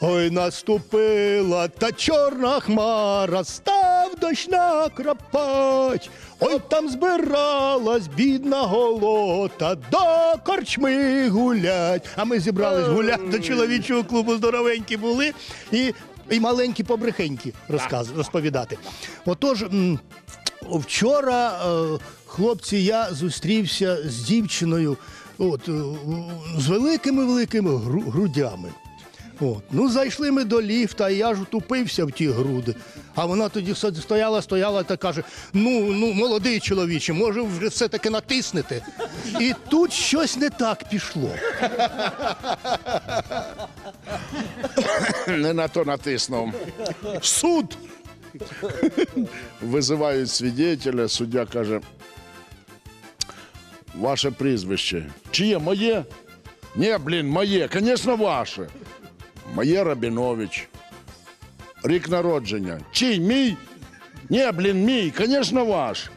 Ой, наступила та чорна хмара, став дощ накрапать. Ой, там збиралась бідна голота, до корчми гулять. А ми зібрались гуляти до чоловічого клубу здоровенькі були і, і маленькі побрехенькі розказ, розповідати. Отож, м, вчора, е, хлопці, я зустрівся з дівчиною от, е, з великими-великими гру- грудями. От. Ну, зайшли ми до ліфта, і я ж утупився в ті груди. А вона тоді стояла, стояла та каже: ну, ну, молодий чоловіче, може, вже все-таки натиснете. І тут щось не так пішло. Не на то натиснув. Суд! Визивають свідетеля, суддя каже. Ваше прізвище. Чиє? Моє? Ні, блін, моє. Звісно, ваше. Моє Рабінович. Рік народження. Чий? Мій? Ні, блін, мій. Звісно, ваш.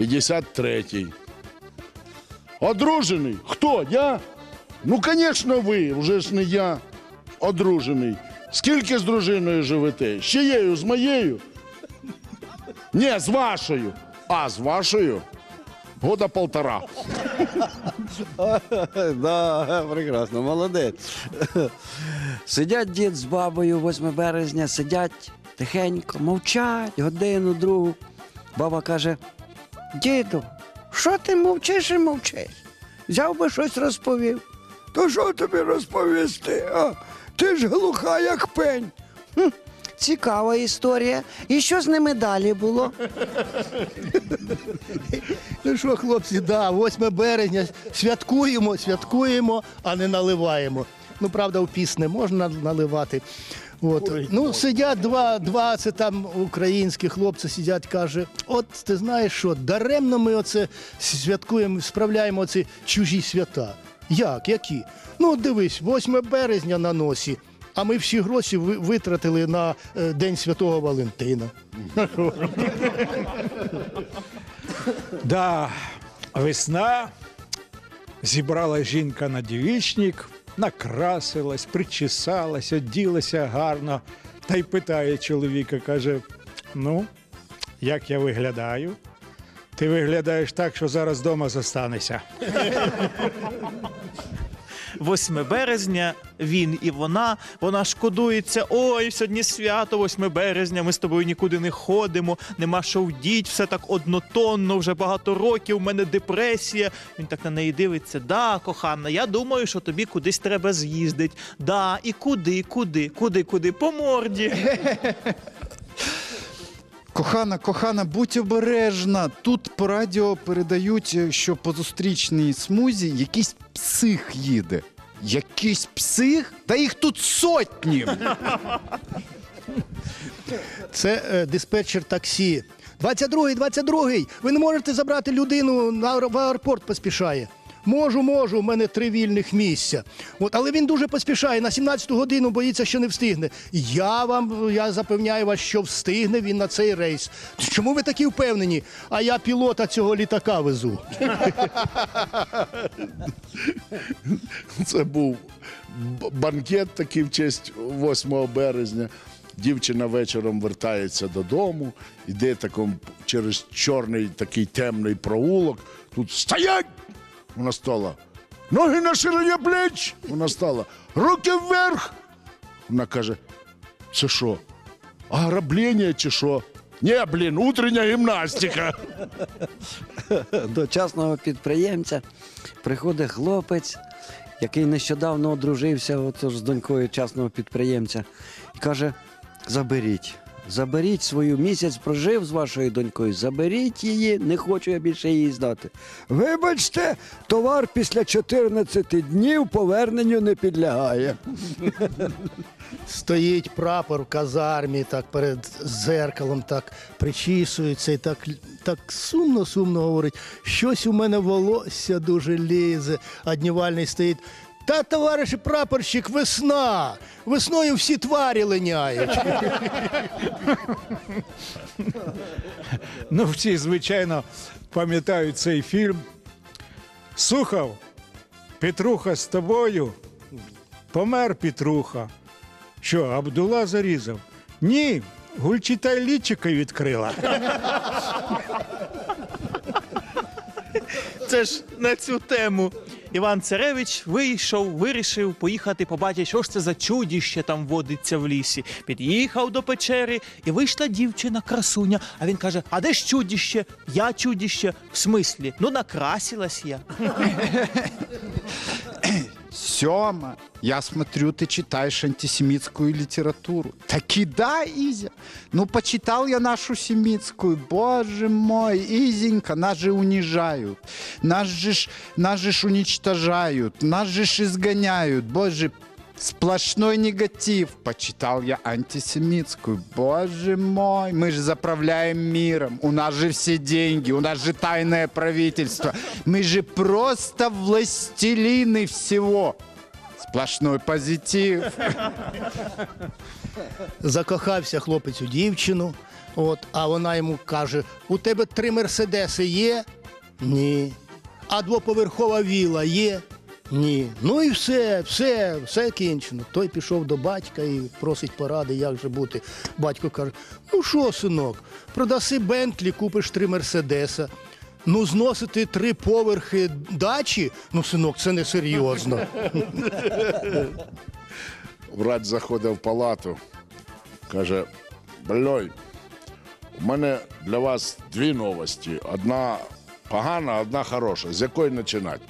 53-й. Одружений? Хто? Я? Ну, звісно, ви, вже ж не я. Одружений. Скільки з дружиною живете? З чиєю, з моєю? Ні, з вашою. А, з вашою? Года полтора. Да, прекрасно, молодець. Сидять дід з бабою 8 березня, сидять тихенько, мовчать годину, другу. Баба каже: Діду, що ти мовчиш і мовчиш? Взяв би щось розповів. То що тобі розповісти? А? Ти ж глуха, як пень. Хм, цікава історія. І що з ними далі було? Ну що, хлопці, да, 8 березня, святкуємо, святкуємо, а не наливаємо. Ну, правда, в піс не можна наливати. От. ну, сидять два, два це там українські хлопці сидять, каже, от ти знаєш що, даремно ми оце святкуємо, справляємо ці чужі свята. Як? Які? Ну, дивись, 8 березня на носі, а ми всі гроші витратили на е, День Святого Валентина. Да, весна. Зібрала жінка на дівічник, накрасилась, причесалась, оділася гарно. Та й питає чоловіка, каже: ну, як я виглядаю? Ти виглядаєш так, що зараз вдома зостанешся. 8 березня він і вона. Вона шкодується. Ой, сьогодні свято, 8 березня. Ми з тобою нікуди не ходимо. Нема що вдіть, все так однотонно, вже багато років. У мене депресія. Він так на неї дивиться. Да, кохана, я думаю, що тобі кудись треба з'їздить. Да, і куди, куди, куди, куди? По морді. Кохана, кохана, будь обережна. Тут по радіо передають, що по зустрічній смузі якийсь псих їде. Якийсь псих? Та їх тут сотні. Це е, диспетчер таксі. 22-й, 22-й. Ви не можете забрати людину в аеропорт поспішає. Можу, можу, у мене три вільних місця. От, але він дуже поспішає на 17-ту годину, боїться, що не встигне. Я вам я запевняю вас, що встигне він на цей рейс. Чому ви такі впевнені? А я пілота цього літака везу. Це був банкет такий в честь 8 березня. Дівчина вечором вертається додому, йде таком через чорний такий темний проулок. Тут стоять! Вона стала. Ноги на ширині плеч! Вона стала. Руки вверх! Вона каже: це що? Ограблення чи що? Ні, блін, утрення гімнастика. До частного підприємця приходить хлопець, який нещодавно одружився от, з донькою частного підприємця, і каже: заберіть заберіть свою місяць прожив з вашою донькою, заберіть її, не хочу я більше її здати. Вибачте, товар після 14 днів поверненню не підлягає. Стоїть прапор в казармі, так перед зеркалом, так причісується і так, так сумно-сумно говорить. Щось у мене волосся дуже лізе, а стоїть. Та, товариш прапорщик, весна! Весною всі тварі линяють. Ну, всі, звичайно, пам'ятають цей фільм. Слухав, Петруха з тобою. Помер Петруха. Що, Абдула зарізав? Ні, Гульчитай лічика відкрила. Це ж на цю тему. Іван Царевич вийшов, вирішив поїхати побачити, що ж це за чудіще там водиться в лісі. Під'їхав до печери, і вийшла дівчина красуня. А він каже: А де ж чудіще? Я чудіще. В смислі? Ну накрасилась я. Сема, я смотрю, ты читаешь антисемитскую литературу. Таки да, Изя. Ну, почитал я нашу семитскую. Боже мой, Изенька, нас же унижают. Нас же, нас же ж уничтожают. Нас же ж изгоняют. Боже, сплошной негатив. Почитал я антисемитскую. Боже мой, мы же заправляем миром. У нас же все деньги, у нас же тайное правительство. Мы же просто властелины всего. Сплошной позитив. Закохався хлопець у дівчину, от, а вона йому каже: у тебе три мерседеси є? Ні. А двоповерхова віла є? Ні. Ну і все, все, все кінчено. Той пішов до батька і просить поради, як же бути. Батько каже: ну що, синок, продаси Бентлі, купиш три мерседеса. Ну, зносити три поверхи дачі, ну, синок, це несерйозно. Врач заходив в палату, каже: Бльой, у мене для вас дві новості. Одна погана, одна хороша. З якої починати?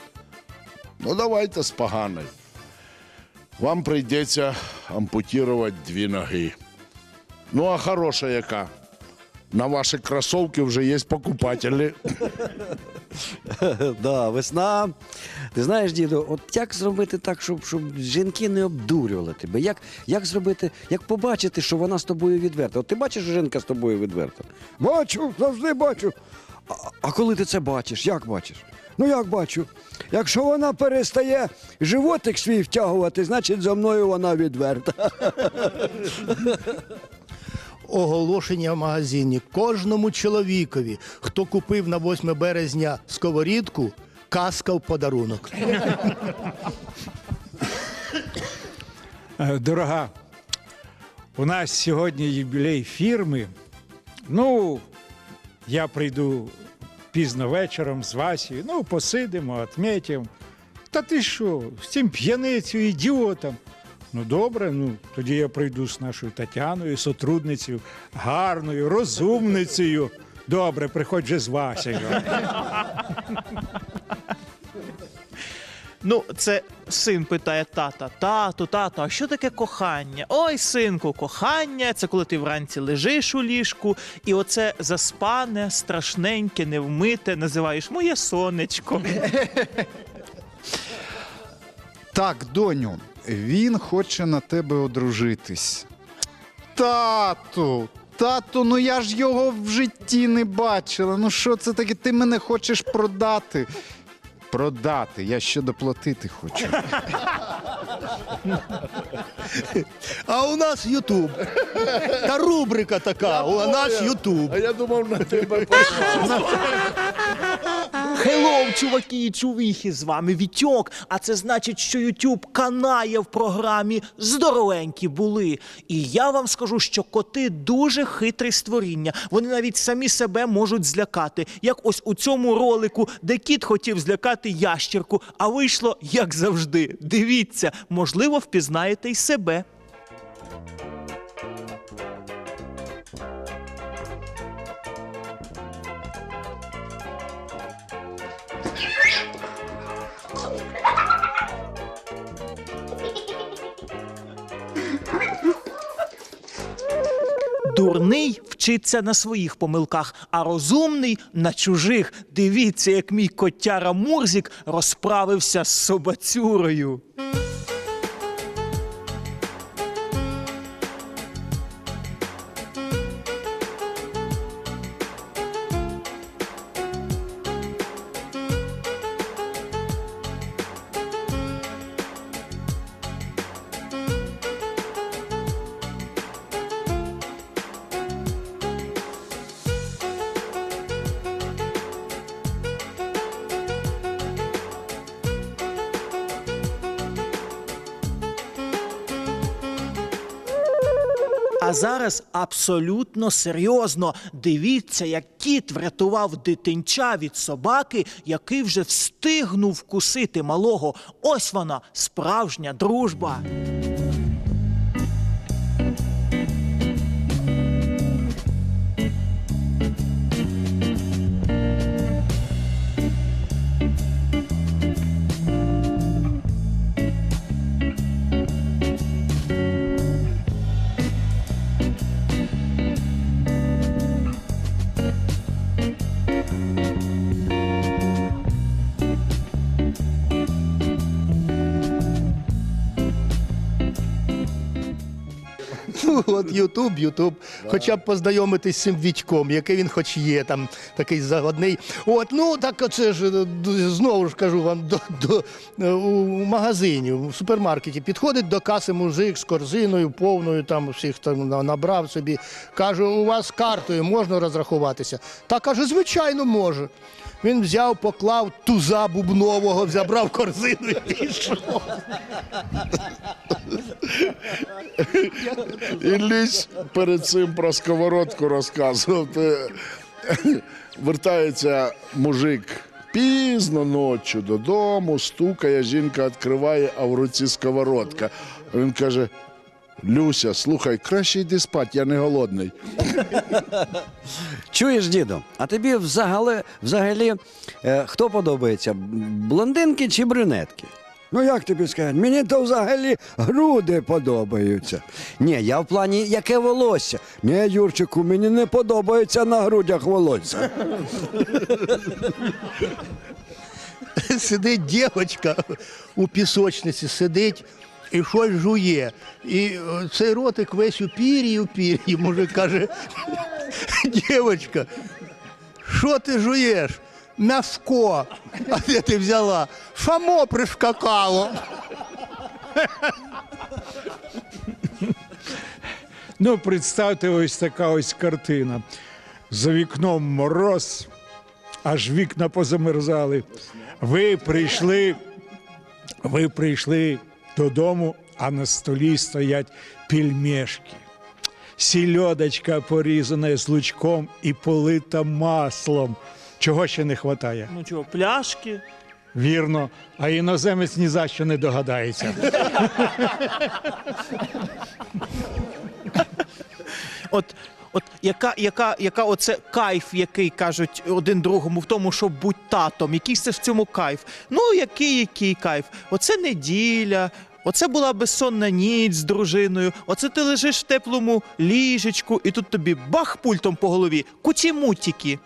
Ну, давайте з поганої. Вам прийдеться ампутувати дві ноги. Ну, а хороша яка? На ваші кросовки вже є покупателі. Да, весна. Ти знаєш, діду, от як зробити так, щоб, щоб жінки не обдурювали тебе? Як, як зробити, як побачити, що вона з тобою відверта? От ти бачиш, що жінка з тобою відверта? Бачу, завжди бачу. А, а коли ти це бачиш, як бачиш? Ну як бачу? Якщо вона перестає животик свій втягувати, значить зо мною вона відверта. оголошення в магазині кожному чоловікові, хто купив на 8 березня сковорідку, каска в подарунок. Е, Дорога, у нас сьогодні юбілей фірми. Ну, я прийду пізно вечором з Васією. ну, посидимо, отметимо. Та ти що, з цим п'яницею, ідіотом? Ну, добре, ну тоді я прийду з нашою Тетяною, сотрудницею, гарною, розумницею. Добре, приходь же з Васею. Ну, це син питає тата: тато, тато, а що таке кохання? Ой, синку, кохання це коли ти вранці лежиш у ліжку, і оце заспане, страшненьке, невмите, називаєш моє сонечко. Так, доню, він хоче на тебе одружитись. Тату, тату, ну я ж його в житті не бачила. Ну що це таке? Ти мене хочеш продати? Продати, я ще доплатити хочу. А у нас Ютуб. Та рубрика така, у нас Ютуб. А я думав, на тебе Хеллоу, чуваки і чувіхи, з вами Вітьок. А це значить, що YouTube канає в програмі здоровенькі були. І я вам скажу, що коти дуже хитре створіння. Вони навіть самі себе можуть злякати. Як ось у цьому ролику, де кіт хотів злякати ящірку, а вийшло як завжди. Дивіться, можливо, впізнаєте й себе. Дурний вчиться на своїх помилках, а розумний на чужих. Дивіться, як мій котяра Мурзік розправився з собацюрою. Зараз абсолютно серйозно дивіться, як кіт врятував дитинча від собаки, який вже встигнув вкусити малого. Ось вона справжня дружба. От Ютуб, Ютуб. Хоча б познайомитись з цим Вітьком, який він хоч є, там такий загодний. От, ну так оце ж е, знову ж кажу вам, до, до, е, у магазині, у супермаркеті підходить до каси мужик з корзиною повною, там всіх там набрав собі. Каже, у вас картою можна розрахуватися? Та каже, звичайно, може. Він взяв, поклав туза бубнового, забрав корзину і пішов. Ілліч перед цим про сковородку розказував. Вертається мужик пізно ночі додому, стукає, жінка відкриває, а в руці сковородка. Він каже: Люся, слухай, краще йди спати, я не голодний. Чуєш, діду, а тобі взагалі, взагалі е, хто подобається? Блондинки чи брюнетки? Ну як тобі сказати? Мені то взагалі груди подобаються. Ні, я в плані яке волосся. Ні, Юрчику, мені не подобається на грудях волосся. сидить дівчинка у пісочниці, сидить і щось жує. І е, цей ротик весь у пір'ї, у пір'ї. Мужик каже, дівчинка, що ти жуєш? М'яско. А де ти взяла? Фамо прискакало. Ну, представте, ось така ось картина. За вікном мороз, аж вікна позамерзали. Ви прийшли, ви прийшли додому, а на столі стоять пельмешки. Сільодочка порізана з лучком і полита маслом. Чого ще не вистачає? Ну чого, пляшки? Вірно, а іноземець ні за що не догадається. От, от яка, яка, яка оце кайф, який кажуть один другому в тому, щоб бути татом, який це в цьому кайф? Ну, який, який кайф? Оце неділя. Оце була безсонна ніч з дружиною. Оце ти лежиш в теплому ліжечку, і тут тобі бах пультом по голові. Куті-мутіки.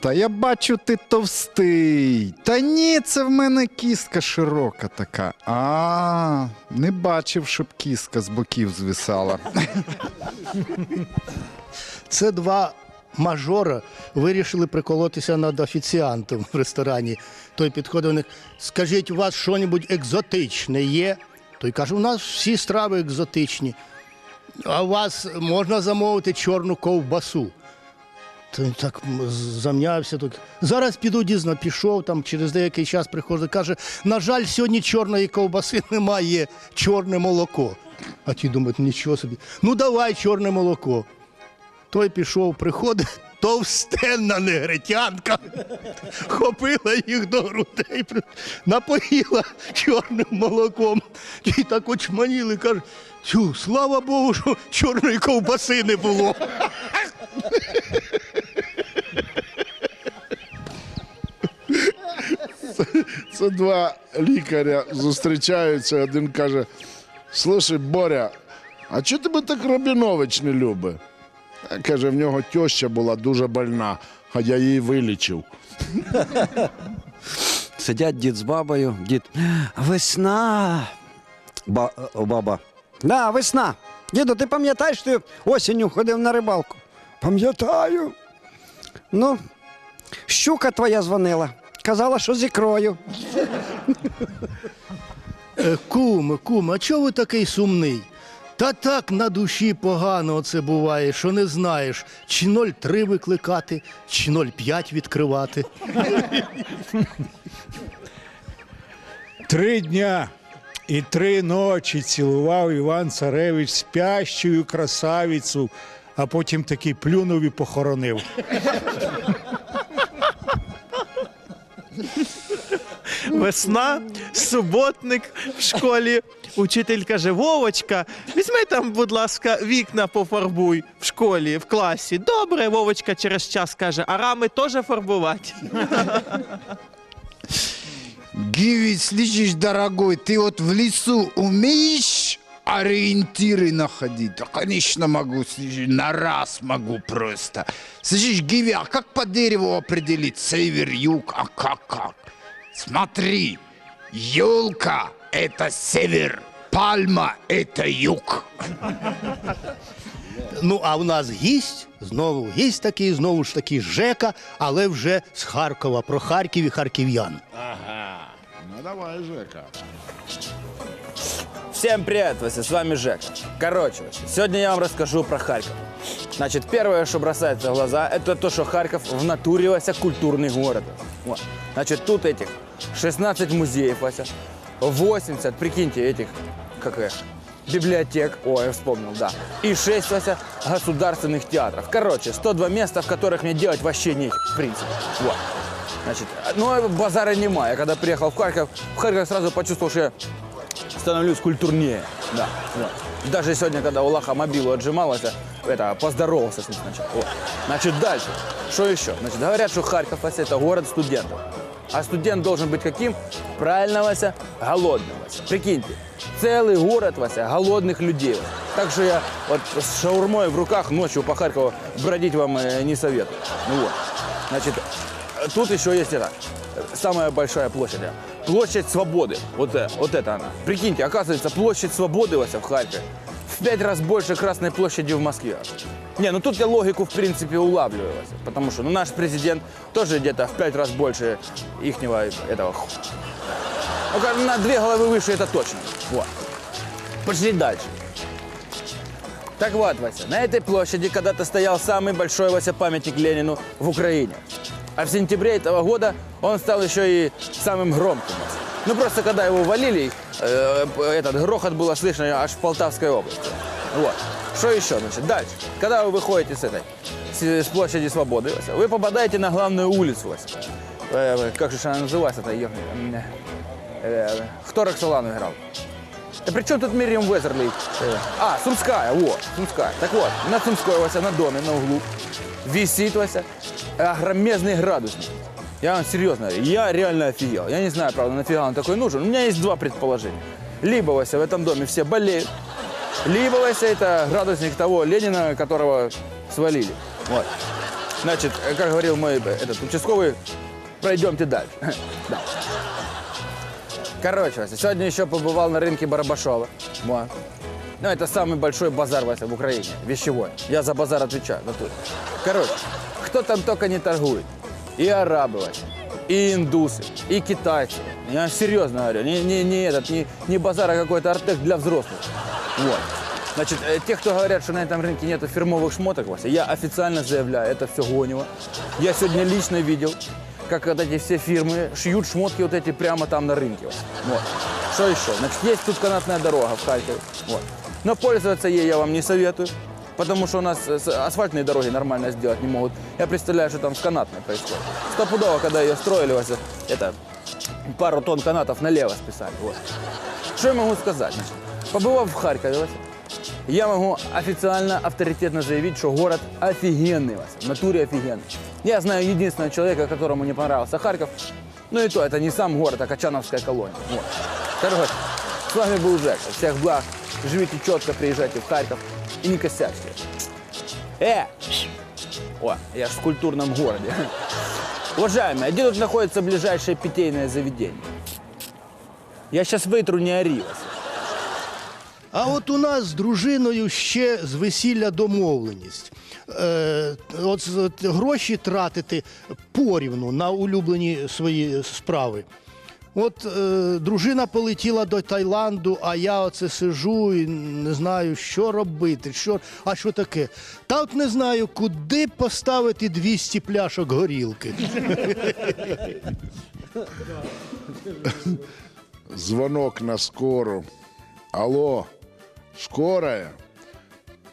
Та я бачу, ти товстий. Та ні, це в мене кістка широка така. А, не бачив, щоб кістка з боків звисала. Це два мажора вирішили приколотися над офіціантом в ресторані. Той підходив них, скажіть, у вас щось екзотичне є? Той каже, у нас всі страви екзотичні. А у вас можна замовити чорну ковбасу. То він так м, зам'явся. Так. Зараз піду дізно, пішов там, через деякий час приходить, каже, на жаль, сьогодні чорної ковбаси немає, чорне молоко. А ті думають, нічого собі. Ну давай чорне молоко. Той пішов, приходить, товстенна негритянка, хопила їх до грудей, напоїла чорним молоком. І так очманіли, каже, тю, слава Богу, що чорної ковбаси не було. Це два лікаря зустрічаються. Один каже: Слушай, Боря, а чого тебе так Рабінович не любить? Каже, в нього теща була дуже больна, а я її вилічив. Сидять дід з бабою, дід. Весна. Ба, баба. Да, весна. Діду, ти пам'ятаєш, ти осінню ходив на рибалку? Пам'ятаю. Ну, щука твоя дзвонила. Казала, що з ікрою. Е, Куме, куме, а чого ви такий сумний? Та так на душі погано оце буває, що не знаєш, чи 0,3 викликати, чи 0,5 відкривати. Три дня і три ночі цілував Іван Царевич спящую красавицю, а потім таки плюнув і похоронив. Весна, суботник в школі. Учитель каже: Вовочка, візьми там, будь ласка, вікна пофарбуй в школі, в класі. Добре, Вовочка через час каже, а рами теж фарбувати. Гиви, слышишь, дорогой, ты вот в лесу умеешь ориентиры находить? Да, конечно, могу, слышишь, на раз могу просто. Слышишь, Гиви, а как по дереву определить север, юг, а как, как? Смотри, елка — это север, пальма — это юг. Ну, а в нас гість, знову гість такий, знову ж таки Жека, але вже з Харкова, про Харків і харків'ян. Ага, Ну давай, Жека. Всем привет, Вася, с вами Жек. Короче, сегодня я вам расскажу про Харьков. Значит, первое, что бросается в глаза, это то, что Харьков в натуре, Вася, культурный город. Вот. Значит, тут этих 16 музеев, Вася, 80, прикиньте, этих, как их, библиотек, ой, я вспомнил, да, и 6, Вася, государственных театров. Короче, 102 места, в которых мне делать вообще нечего, в принципе. Вот. Значит, ну, базара нема. Я когда приехал в Харьков, в Харьков сразу почувствовал, что я становлюсь культурнее. Да, вот. Даже сегодня, когда у Лаха мобилу отжималась, это, поздоровался с ним сначала. Вот. Значит, дальше. Что еще? Значит, говорят, что Харьков, Вася, это город студентов. А студент должен быть каким? Правильно, Вася, голодным, Вася. Прикиньте, целый город, Вася, голодных людей. Вася. Так что я вот с шаурмой в руках ночью по Харькову бродить вам э, не советую. Ну вот. Значит, Тут еще есть это, самая большая площадь. Площадь Свободы. Вот, э- вот это она. Прикиньте, оказывается, площадь Свободы Вася, в Харькове в пять раз больше Красной площади в Москве. Не, ну тут я логику, в принципе, улавливаю, Вася, потому что ну, наш президент тоже где-то в пять раз больше ихнего этого. ху- Ну, как на две головы выше, это точно. Вот. Пошли дальше. Так вот, Вася, на этой площади когда-то стоял самый большой, Вася, памятник Ленину в Украине. А в сентябре этого года он стал еще и самым громким. Ну, просто когда его валили, э, этот грохот было слышно аж в Полтавской области. Вот. Что еще, значит, дальше. Когда вы выходите с этой, с, с площади Свободы, вы попадаете на главную улицу. Э, э, как же она называется, это ее... э, э, Кто Роксолану играл? Да при чем тут Мириам Уэзерли? Э, А, Сумская, вот, Сумская. Так вот, на Сумской, Вася, на доме, на углу, висит, Вася, огромезный градусник. Я вам серьезно я реально офигел. Я не знаю, правда, нафига он такой нужен. У меня есть два предположения. Либо, Вася, в этом доме все болеют, либо, Вася, это градусник того Ленина, которого свалили. Вот. Значит, как говорил мой этот участковый, пройдемте дальше. Да. Короче, Вася, сегодня еще побывал на рынке Барабашова. Вот. Ну, это самый большой базар, Вася, в Украине, вещевой. Я за базар отвечаю, натуре. Короче, кто там только не торгует. И арабы, Вася, и индусы, и китайцы. Я серьезно говорю, не, не, не этот, не, не базар, а какой-то артек для взрослых. Вот. Значит, э, те, кто говорят, что на этом рынке нету фирмовых шмоток, Вася, я официально заявляю, это все гонево. Я сегодня лично видел, как вот эти все фирмы шьют шмотки вот эти прямо там на рынке. Вот. Что еще? Значит, есть тут канатная дорога в Харькове. Вот. Но пользоваться ей я вам не советую, потому что у нас асфальтные дороги нормально сделать не могут. Я представляю, что там с канатной происходит. Стопудово, когда ее строили, Вася, это пару тонн канатов налево списали. Вот. Что я могу сказать? Побывав в Харькове, я могу официально, авторитетно заявить, что город офигенный, Вася, в натуре офигенный. Я знаю единственного человека, которому не понравился Харьков, ну и то, это не сам город, а Качановская колония. Вот. Короче, с вами был Жека. Всех благ живите четко, приезжайте в Харьков и не косячьте. Э! О, я ж в культурном городе. Уважаемые, а где тут находится ближайшее питейное заведение? Я сейчас вытру не ори вас. А от у нас з дружиною ще з весілля домовленість. Е, от, з- от гроші тратити порівну на улюблені свої справи. От е, дружина полетіла до Таїланду, а я оце сижу і не знаю, що робити. Що, а що таке? Та от не знаю, куди поставити 200 пляшок горілки. Звонок на скору. Алло, скорая?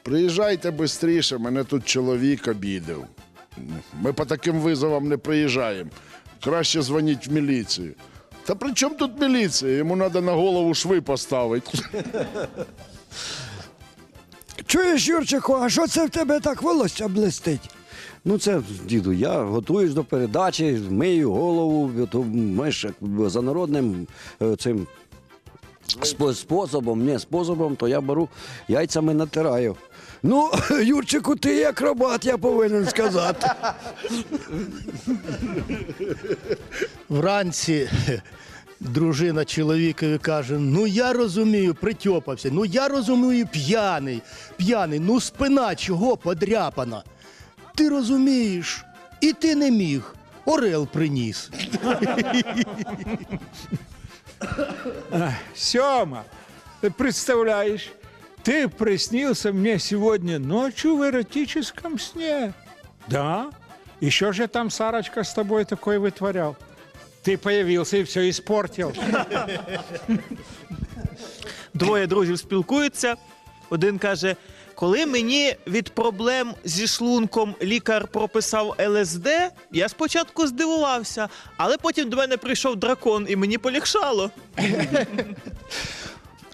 Приїжджайте швидше, мене тут чоловік обідав. Ми по таким визовам не приїжджаємо. Краще дзвоніть в міліцію. Та при чому тут міліція? Йому треба на голову шви поставити. Чуєш, Юрчику, а що це в тебе так волосся блистить? Ну, це, діду, я готуюсь до передачі, мию голову, то ми ж як за народним е, цим способом, не способом, то я беру яйцями натираю. Ну, Юрчику, ти акробат, я повинен сказати. Вранці дружина чоловікові каже: Ну я розумію, притьопався. Ну я розумію, п'яний, п'яний, ну спина чого подряпана. Ти розумієш, і ти не міг. Орел приніс. Сема, ты представляешь, ты приснился мне сегодня ночью в эротическом сне. Да? И что же там Сарочка с тобой такое вытворял? Ты появился и все испортил. Двоє друзів спілкуються. Один каже: коли мені від проблем зі шлунком лікар прописав ЛСД, я спочатку здивувався, але потім до мене прийшов дракон і мені полегшало.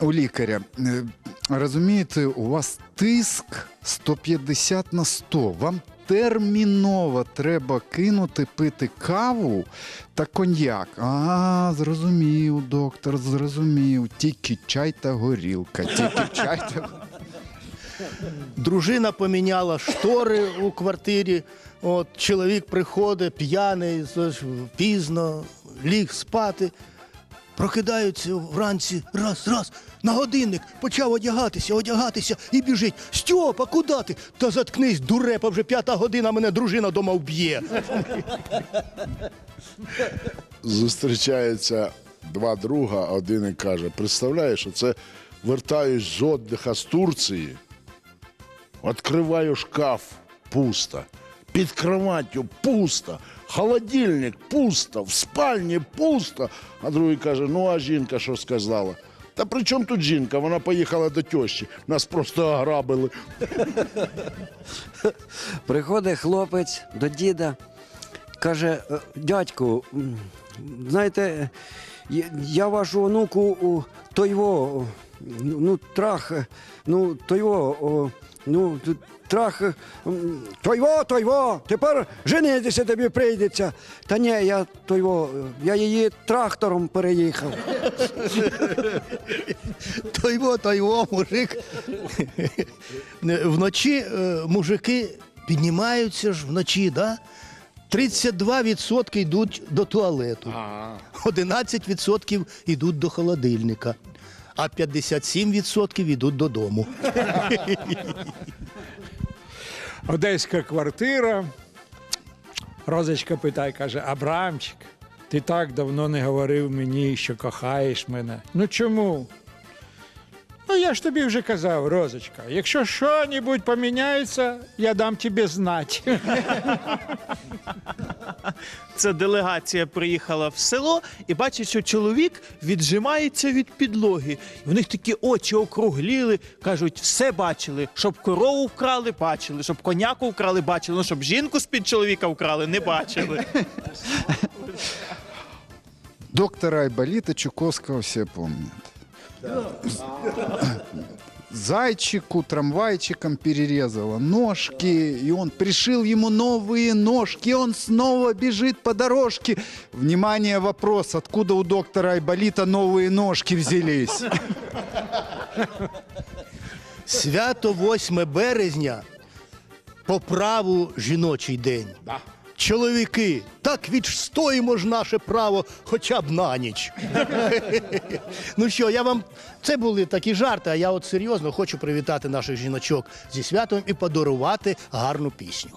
У лікаря. Е, Розумієте, у вас тиск 150 на 100. Вам терміново треба кинути пити каву та коньяк. А, зрозумів, доктор, зрозумів. Тільки чай та горілка. Тільки чай та Дружина поміняла штори у квартирі. От чоловік приходить п'яний, пізно, ліг спати. Прокидаються вранці, раз, раз, на годинник, почав одягатися, одягатися і біжить. Стьопа, куди ти? Та заткнись, дурепа, вже п'ята година, мене дружина дома вб'є. Зустрічаються два друга, один каже: представляєш, оце вертаюсь з отдиха з Турції, відкриваю шкаф, пусто. Під кроваттю пусто, холодильник пусто, в спальні пусто. А другий каже: ну а жінка що сказала? Та при чому тут жінка? Вона поїхала до тещі, нас просто ограбили. Приходить хлопець до діда, каже: «Е, дядьку, знаєте, я- вашу онуку у тойво, ну, ну, трах, е, ну, тойво, о, ну, трах, тойво, тойво, тепер женитися тобі прийдеться. Та ні, я тойво, я її трактором переїхав. Той во, мужик. Вночі е, мужики піднімаються ж вночі, да? 32% йдуть до туалету, 11% йдуть до холодильника, а 57% йдуть додому. Одеська квартира. Розочка питає, каже: Абрамчик, ти так давно не говорив мені, що кохаєш мене. Ну чому? Ну, я ж тобі вже казав, Розочка, якщо що-небудь поміняється, я дам тобі знати. Це делегація приїхала в село і бачить, що чоловік віджимається від підлоги. І в них такі очі округліли, кажуть, все бачили. Щоб корову вкрали, бачили, щоб коняку вкрали, бачили. Ну, щоб жінку з-під чоловіка вкрали, не бачили. Доктора Айболита Чуковского все помнят. Зайчику трамвайчиком перерезала ножки, и он пришил ему новые ножки, он снова бежит по дорожке. Внимание, вопрос, откуда у доктора Айболита новые ножки взялись? Свято 8 березня по праву жіночий день. Чоловіки, так відстоїмо ж наше право хоча б на ніч. ну що, я вам. Це були такі жарти, а я от серйозно хочу привітати наших жіночок зі святом і подарувати гарну пісню.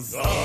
The